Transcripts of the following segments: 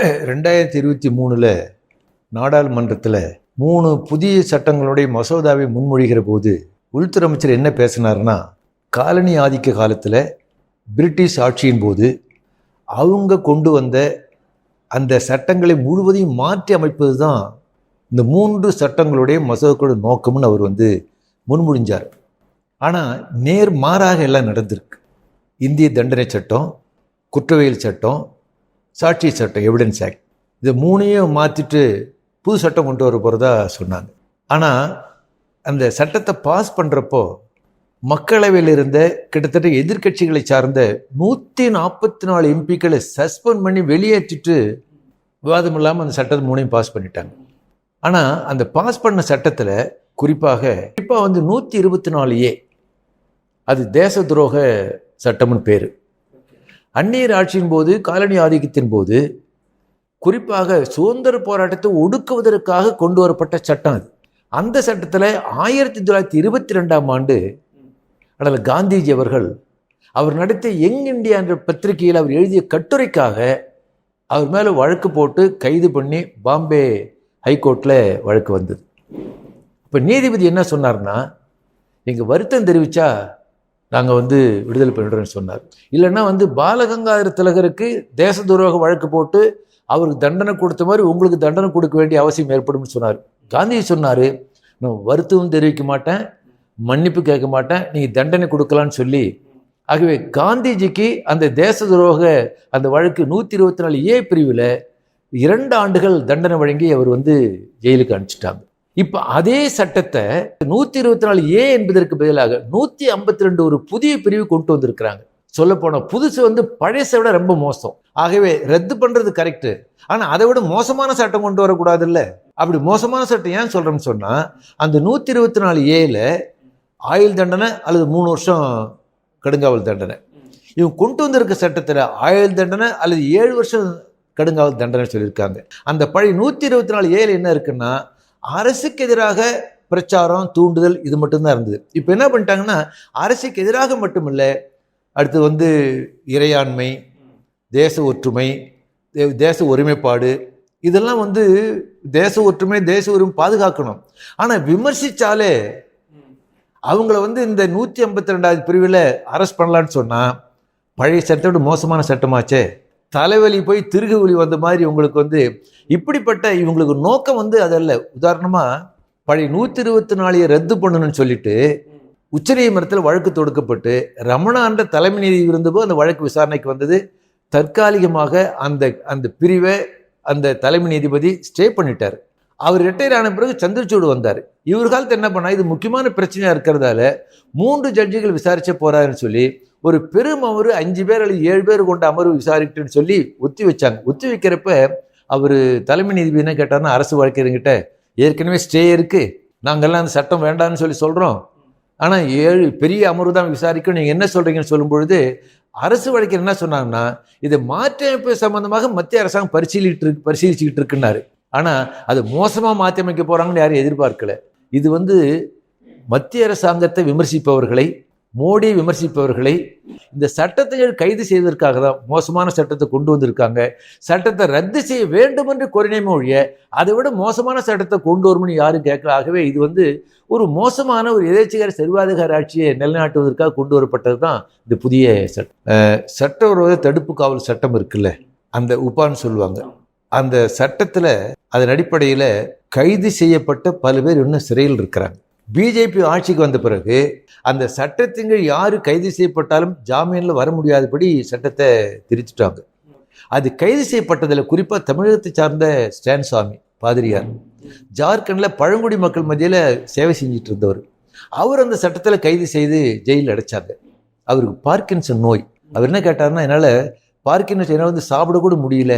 ரெண்டாயிரத்தி இருபத்தி மூணில் நாடாளுமன்றத்தில் மூணு புதிய சட்டங்களுடைய மசோதாவை முன்மொழிகிற போது உள்துறை அமைச்சர் என்ன பேசினார்னா காலனி ஆதிக்க காலத்தில் பிரிட்டிஷ் ஆட்சியின் போது அவங்க கொண்டு வந்த அந்த சட்டங்களை முழுவதையும் மாற்றி அமைப்பது தான் இந்த மூன்று சட்டங்களுடைய மசோதாக்களோட நோக்கம்னு அவர் வந்து முன்மொழிஞ்சார். ஆனால் நேர் மாறாக எல்லாம் நடந்திருக்கு. இந்திய தண்டனை சட்டம் குற்றவியல் சட்டம் சாட்சி சட்டம் எவிடன்ஸ் ஆக்ட் இது மூணையும் மாற்றிட்டு புது சட்டம் கொண்டு வர போகிறதா சொன்னாங்க. ஆனால் அந்த சட்டத்தை பாஸ் பண்ணுறப்போ மக்களவையில் இருந்த கிட்டத்தட்ட எதிர்க்கட்சிகளை சார்ந்த நூற்றி நாற்பத்தி நாலு எம்பிக்களை சஸ்பெண்ட் பண்ணி வெளியேற்றிட்டு விவாதம் இல்லாமல் அந்த சட்டத்தை மூணையும் பாஸ் பண்ணிட்டாங்க. ஆனால் அந்த பாஸ் பண்ண சட்டத்தில் குறிப்பாக குறிப்பாக வந்து நூற்றி இருபத்தி நாலு ஏ அது தேச துரோக சட்டம்னு பேர். அந்நியர் ஆட்சியின் போது காலனி ஆதிக்கத்தின் போது குறிப்பாக சுதந்திர போராட்டத்தை ஒடுக்குவதற்காக கொண்டு வரப்பட்ட சட்டம் அது. அந்த சட்டத்தில் ஆயிரத்தி தொள்ளாயிரத்தி இருபத்தி ரெண்டாம் ஆண்டு அடல் காந்திஜி அவர்கள் அவர் நடத்திய யங் இந்தியா என்ற பத்திரிகையில் அவர் எழுதிய கட்டுரைக்காக அவர் மேலே வழக்கு போட்டு கைது பண்ணி பாம்பே ஹைகோர்ட்டில் வழக்கு வந்தது. இப்போ நீதிபதி என்ன சொன்னார்னா நீங்கள் வருத்தம் தெரிவித்தா நாங்கள் வந்து விடுதலை பண்ணிடுறோம்னு சொன்னார். இல்லைன்னா வந்து பாலகங்காதர திலகருக்கு தேச துரோக வழக்கு போட்டு அவருக்கு தண்டனை கொடுத்த மாதிரி உங்களுக்கு தண்டனை கொடுக்க வேண்டிய அவசியம் ஏற்படும்னு சொன்னார். காந்தி சொன்னார் நான் வருத்தமும் தெரிவிக்க மாட்டேன் மன்னிப்பு கேட்க மாட்டேன் நீங்கள் தண்டனை கொடுக்கலான்னு சொல்லி. ஆகவே காந்திஜிக்கு அந்த தேச துரோக அந்த வழக்கு நூற்றி இருபத்தி நாலு ஏ பிரிவில் இரண்டு ஆண்டுகள் தண்டனை வழங்கி அவர் வந்து ஜெயிலுக்கு அனுப்பிச்சிட்டாங்க. இப்போ அதே சட்டத்தை நூற்றி இருபத்தி நாலு ஏ என்பதற்கு பதிலாக நூற்றி ஐம்பத்தி ரெண்டு ஒரு புதிய பிரிவு கொண்டு வந்திருக்கிறாங்க. சொல்ல போனால் புதுசு வந்து பழசை விட ரொம்ப மோசம். ஆகவே ரத்து பண்ணுறது கரெக்டு ஆனால் அதை விட மோசமான சட்டம் கொண்டு வரக்கூடாது இல்லை அப்படி மோசமான சட்டம் ஏன் சொல்கிறோம்னு சொன்னால் அந்த நூற்றி இருபத்தி நாலு ஏல ஆயுள் தண்டனை அல்லது மூணு வருஷம் கடுங்காவல் தண்டனை. இவங்க கொண்டு வந்திருக்க சட்டத்தில் ஆயுள் தண்டனை அல்லது ஏழு வருஷம் கடுங்காவல் தண்டனை சொல்லியிருக்காங்க. அந்த பழைய நூற்றி இருபத்தி நாலு ஏழு என்ன இருக்குன்னா அரசுக்கு எதிராக பிரச்சாரம் தூண்டுதல் இது மட்டும்தான் இருந்தது. இப்போ என்ன பண்ணிட்டாங்கன்னா அரசுக்கு எதிராக மட்டுமில்லை அடுத்து வந்து இறையாண்மை தேச ஒற்றுமை தேச ஒருமைப்பாடு இதெல்லாம் வந்து தேச ஒற்றுமை தேச உரிமை பாதுகாக்கணும். ஆனால் விமர்சித்தாலே அவங்கள வந்து இந்த நூற்றி ஐம்பத்தி ரெண்டாவது பிரிவில் அரெஸ்ட் பண்ணலான்னு சொன்னால் பழைய சட்டத்தோட மோசமான சட்டமாச்சே. தலைவலி போய் திருகு வலி வந்த மாதிரி உங்களுக்கு வந்து இப்படிப்பட்ட இவங்களுக்கு நோக்கம் வந்து அதல்ல. உதாரணமாக பழைய நூற்றி இருபத்தி நாலையை ரத்து பண்ணணும்னு சொல்லிட்டு உச்சநீதிமன்றத்தில் வழக்கு தொடுக்கப்பட்டு ரமணா என்ற தலைமை நீதி இருந்தபோது அந்த வழக்கு விசாரணைக்கு வந்தது. தற்காலிகமாக அந்த அந்த பிரிவை அந்த தலைமை நீதிபதி ஸ்டே பண்ணிட்டார். அவர் ரிட்டையர் ஆன பிறகு சந்திரசூடு வந்தார். இவர் காலத்தை என்ன பண்ணா இது முக்கியமான பிரச்சனையாக இருக்கிறதால மூன்று ஜட்ஜிகள் விசாரிச்ச போறாருன்னு சொல்லி ஒரு பெரும் அமர்வு அஞ்சு பேர் அல்லது ஏழு பேர் கொண்ட அமர்வு விசாரிக்கிட்டுன்னு சொல்லி ஒத்தி வச்சாங்க. ஒத்தி வைக்கிறப்ப அவர் தலைமை நீதிபதி என்ன கேட்டார்னா அரசு வழக்கறிஞர்கிட்ட ஏற்கனவே ஸ்டே இருக்கு. நாங்கள்லாம் அந்த சட்டம் வேண்டாம்னு சொல்லி சொல்கிறோம் ஆனால் ஏழு பெரிய அமர்வு தான் விசாரிக்கும் நீங்கள் என்ன சொல்கிறீங்கன்னு சொல்லும்பொழுது அரசு வழக்கில் என்ன சொன்னாங்கன்னா இதை மாற்றியமைப்பு சம்பந்தமாக மத்திய அரசாங்கம் பரிசீலிட்டு இருக்கு பரிசீலிச்சுக்கிட்டு இருக்குன்னாரு. ஆனால் அது மோசமாக மாற்றி அமைக்க போகிறாங்கன்னு யாரும் எதிர்பார்க்கல. இது வந்து மத்திய அரசாங்கத்தை விமர்சிப்பவர்களை மோடியை விமர்சிப்பவர்களை இந்த சட்டத்தை கைது செய்வதற்காக தான் மோசமான சட்டத்தை கொண்டு வந்திருக்காங்க. சட்டத்தை ரத்து செய்ய வேண்டும் என்று கோரினேமே ஒழிய அதை விட மோசமான சட்டத்தை கொண்டு வரும்னு யாரும் கேட்கல. ஆகவே இது வந்து ஒரு மோசமான ஒரு எதேச்சிகார சர்வாதிகார ஆட்சியை நிலைநாட்டுவதற்காக கொண்டு வரப்பட்டது தான் இந்த புதிய சட்டம். அஹ், சட்டவிரோத தடுப்பு காவல் சட்டம் இருக்குல்ல அந்த உப்பான்னு சொல்லுவாங்க. அந்த சட்டத்தில் அதன் அடிப்படையில் கைது செய்யப்பட்ட பல பேர் இன்னும் சிறையில் இருக்கிறாங்க. பிஜேபி ஆட்சிக்கு வந்த பிறகு அந்த சட்டத்தின் யார் கைது செய்யப்பட்டாலும் ஜாமீனில் வர முடியாதபடி சட்டத்தை திரிச்சிட்டாங்க. அது கைது செய்யப்பட்டதில் குறிப்பாக தமிழகத்தை சார்ந்த ஸ்டான் சாமி பாதிரியார். ஜார்க்கண்டில் பழங்குடி மக்கள் மத்தியில் சேவை செஞ்சிட்டு இருந்தவர். அவர் அந்த சட்டத்தில் கைது செய்து ஜெயிலில் அடைச்சாங்க. அவருக்கு பார்க்கின்சன் நோய். அவர் என்ன கேட்டார்னா என்னால் பார்க்கின்சன் என்னால் வந்து சாப்பிடக்கூட முடியல.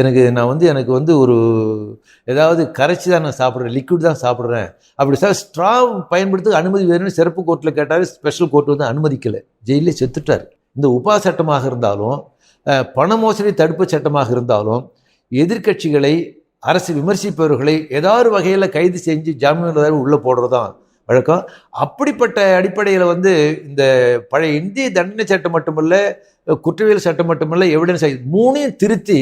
எனக்கு நான் வந்து எனக்கு வந்து ஒரு ஏதாவது கரைச்சி தான் நான் சாப்பிட்றேன் லிக்விட் தான் சாப்பிட்றேன். அப்படி சார் ஸ்ட்ரா பயன்படுத்த அனுமதி வேணும்னு சிறப்பு கோர்ட்டில் கேட்டார் ஸ்பெஷல் கோர்ட் வந்து அனுமதிக்கலை. ஜெயிலே செத்துட்டார். இந்த உபா சட்டமாக இருந்தாலும் பண மோசடி தடுப்பு சட்டமாக இருந்தாலும் எதிர்க்கட்சிகளை அரசு விமர்சிப்பவர்களை ஏதாவது வகையில் கைது செஞ்சு ஜாமீன் உள்ளே போடுறது தான் வழக்கம். அப்படிப்பட்ட அடிப்படையில் வந்து இந்த பழைய இந்திய தண்டனை சட்டம் மட்டுமல்ல குற்றவியல் சட்டம் மட்டுமல்ல எவிடன்ஸ் மூணையும் திருத்தி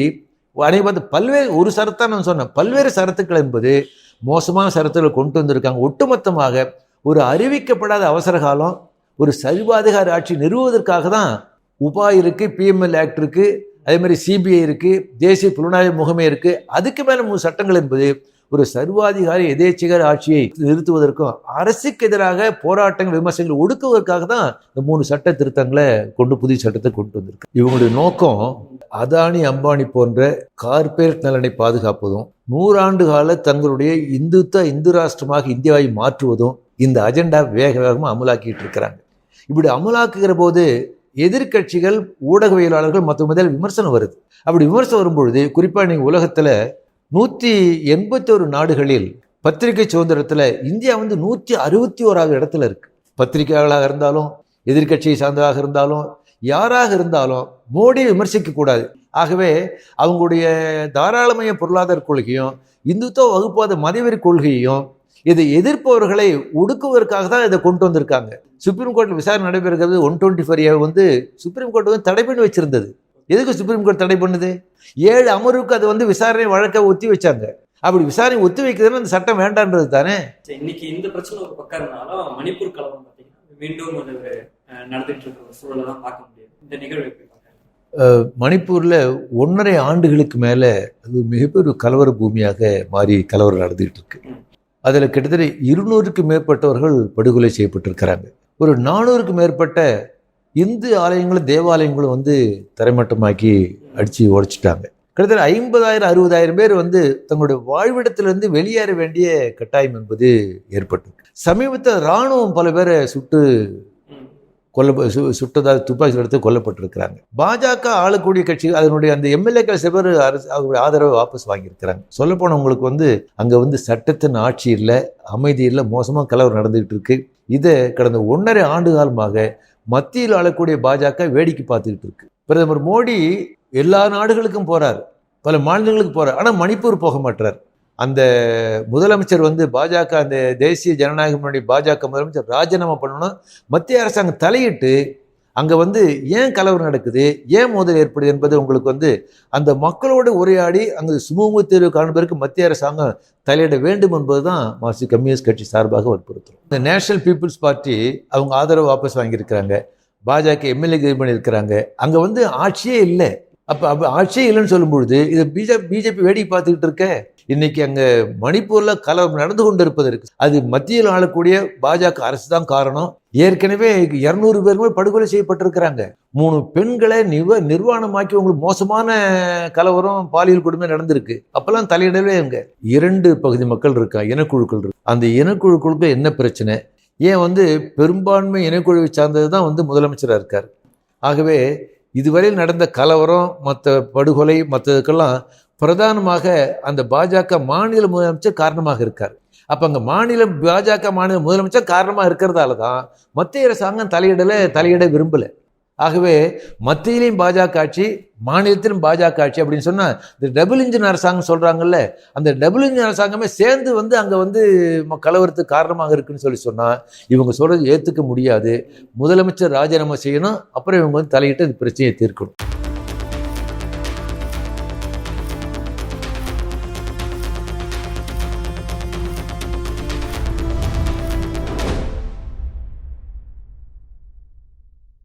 அனைவரும் பல்வேறு ஒரு சரத்தான் நான் சொன்னேன். பல்வேறு சரத்துக்கள் என்பது மோசமான சரத்துக்களை கொண்டு வந்திருக்காங்க. ஒட்டுமொத்தமாக ஒரு அறிவிக்கப்படாத அவசர காலம் ஒரு சர்வாதிகார ஆட்சி நிறுவுவதற்காக தான் உபாய் இருக்குது பிஎம்எல் ஆக்ட் இருக்குது அதே மாதிரி சிபிஐ இருக்குது தேசிய புலனாய்வு முகமை இருக்குது அதுக்கு மேலே மூணு சட்டங்கள் என்பது ஒரு சர்வாதிகாரி எதேச்சிகர் ஆட்சியை நிறுத்துவதற்கும் அரசுக்கு எதிராக போராட்டங்கள் விமர்சனங்கள் ஒடுக்குவதற்காக தான் இந்த மூணு சட்ட திருத்தங்களை கொண்டு புதிய சட்டத்தை கொண்டு வந்திருக்கு. இவங்களுடைய நோக்கம் அதானி அம்பானி போன்ற கார்பரேட் நலனை பாதுகாப்பதும் நூறாண்டு கால தங்களுடைய இந்துத்துவ இந்து ராஷ்டிரமாக இந்தியாவை மாற்றுவதும் இந்த அஜெண்டா வேக வேகமாக அமலாக்கிட்டு இருக்கிறாங்க. இப்படி அமலாக்குகிற போது எதிர்க்கட்சிகள் ஊடகவியலாளர்கள் மற்ற முதல் விமர்சனம் வருது. அப்படி விமர்சனம் வரும்பொழுது குறிப்பாக நீங்கள் உலகத்தில் நூற்றி எண்பத்தோரு நாடுகளில் பத்திரிகை சுதந்திரத்தில் இந்தியா வந்து நூற்றி அறுபத்தி ஓராவது இடத்துல இருக்குது பத்திரிகையாளராக இருந்தாலும் எதிர்க்கட்சியை சார்ந்ததாக இருந்தாலும் யாராக இருந்தாலும் மோடியை விமர்சிக்கக்கூடாது ஆகவே அவங்களுடைய தாராளமய பொருளாதார கொள்கையும் இந்துத்துவ வகுப்பாத மதவெறி கொள்கையையும் இதை எதிர்ப்பவர்களை ஒடுக்குவதற்காக தான் இதை கொண்டு வந்திருக்காங்க. சுப்ரீம் கோர்ட்டில் விசாரணை நடைபெறுகிறது. ஒன் டுவெண்ட்டி ஃபோர் வந்து சுப்ரீம் கோர்ட் வந்து தடை பண்ணி வச்சிருந்தது. எதுக்கு சுப்ரீம் கோர்ட் தடை பண்ணுது? ஏழு அமர்வுக்கு அதை வந்து விசாரணை வழக்க ஒத்தி வச்சாங்க. அப்படி விசாரணை ஒத்தி வைக்கிறதுன்னு அந்த சட்டம் வேண்டான்றது தானே? இன்னைக்கு இந்த பிரச்சனை ஒரு பக்கம் இருந்தாலும் மணிப்பூர் கலவரம் பார்த்தீங்கன்னா மீண்டும் அது ஒரு நடந்துட்டு இருக்கிற சூழலை தான் பார்க்க முடியுது. இந்த நிகழ்வு? மணிப்பூரில் ஒன்றரை ஆண்டுகளுக்கு மேலே அது மிகப்பெரிய கலவர பூமியாக மாறி கலவரம் நடந்துகிட்டு இருக்கு. அதில் கிட்டத்தட்ட இருநூறுக்கு மேற்பட்டவர்கள் படுகொலை செய்யப்பட்டிருக்கிறாங்க. ஒரு நானூறுக்கு மேற்பட்ட இந்து ஆலயங்களும் தேவாலயங்களும் வந்து தரைமட்டமாக்கி அடித்து உடைச்சிட்டாங்க. கிட்டத்தட்ட ஐம்பதாயிரம் அறுபதாயிரம் பேர் வந்து தங்களுடைய வாழ்விடத்திலிருந்து வெளியேற வேண்டிய கட்டாயம் என்பது ஏற்பட்டு சமீபத்தில் இராணுவம் பல பேரை சுட்டு கொல்ல சு- சுட்டதாக துப்பாக்கி எடுத்து கொல்லப்பட்டிருக்கிறாங்க. பாஜக ஆளக்கூடிய கட்சி அதனுடைய அந்த எம்எல்ஏக்கள் சில பேர் அரசு அவருடைய ஆதரவை வாபஸ் வாங்கியிருக்கிறாங்க. சொல்லப்போனவங்களுக்கு வந்து அங்கே வந்து சட்டத்தின் ஆட்சி இல்லை அமைதி இல்லை மோசமாக கலவரம் நடந்துகிட்டு இருக்கு. இதை கடந்த ஒன்றரை ஆண்டு காலமாக மத்தியில் ஆளக்கூடிய பாஜக வேடிக்கை பார்த்துக்கிட்டு இருக்கு. பிரதமர் மோடி எல்லா நாடுகளுக்கும் போறார். பல மாநிலங்களுக்கு போறார். ஆனால் மணிப்பூர் போக மாட்டார் அந்த முதலமைச்சர் வந்து பாஜக அந்த தேசிய ஜனநாயக முன்னாடி பாஜக முதலமைச்சர் ராஜினாமா பண்ணணும் மத்திய அரசாங்கம் தலையிட்டு அங்கே வந்து ஏன் கலவரம் நடக்குது? ஏன் மோதல் ஏற்படுது என்பது உங்களுக்கு வந்து அந்த மக்களோடு உரையாடி அங்கே சுமூக தீர்வு காண்பதற்கு மத்திய அரசாங்கம் தலையிட வேண்டும் என்பது தான் மார்க்சிஸ்ட் கம்யூனிஸ்ட் கட்சி சார்பாக வற்புறுத்துறோம். இந்த நேஷனல் பீப்புள்ஸ் பார்ட்டி அவங்க ஆதரவு வாபஸ் வாங்கியிருக்கிறாங்க. பாஜக எம்எல்ஏ இது பண்ணியிருக்கிறாங்க. அங்கே வந்து ஆட்சியே இல்லை. அப்போ அப்போ ஆட்சியே இல்லைன்னு சொல்லும்பொழுது இதை இது பிஜேபி பிஜேபி வேடிக்கை பார்த்துக்கிட்டு இருக்க? இன்னைக்கு அங்கே மணிப்பூரில் கலவரம் நடந்து கொண்டு இருப்பதற்கு அது மத்தியில் ஆளக்கூடிய பாஜக அரசு தான் காரணம். ஏற்கனவே இரநூறு பேருமே படுகொலை செய்யப்பட்டிருக்கிறாங்க. மூணு பெண்களை நிவ நிர்வாணமாக்கி உங்களுக்கு மோசமான கலவரம் பாலியல் கொடுமை நடந்திருக்கு. அப்பெல்லாம் தலையிடவே அங்க இரண்டு பகுதி மக்கள் இருக்கா இனக்குழுக்கள் இருக்கு. அந்த இனக்குழுக்களுக்கு என்ன பிரச்சனை? ஏன் வந்து பெரும்பான்மை இனக்குழுவை சார்ந்தது தான் வந்து முதலமைச்சராக இருக்கார். ஆகவே இதுவரையில் நடந்த கலவரம் மற்ற படுகொலை மற்றதுக்கெல்லாம் பிரதானமாக அந்த பாஜக மாநில முதலமைச்சர் காரணமாக இருக்கார். அப்போ அங்கே மாநில பாஜக மாநில முதலமைச்சர் காரணமாக இருக்கிறதால தான் மத்திய அரசாங்கம் தலையிடலை தலையிட விரும்பலை. ஆகவே மத்தியிலையும் பாஜக ஆட்சி மாநிலத்திலும் பாஜக ஆட்சி அப்படின்னு சொன்னால் இந்த டபுள் இன்ஜின் அரசாங்கம் சொல்கிறாங்கல்ல அந்த டபுள் இன்ஜின் அரசாங்கமே சேர்ந்து வந்து அங்கே வந்து கலவரத்துக்கு காரணமாக இருக்குன்னு சொல்லி சொன்னால் இவங்க சொல்கிறது ஏற்றுக்க முடியாது. முதலமைச்சர் ராஜினாமா செய்யணும் அப்புறம் இவங்க வந்து தலையிட்டு இந்த பிரச்சனையை தீர்க்கணும்.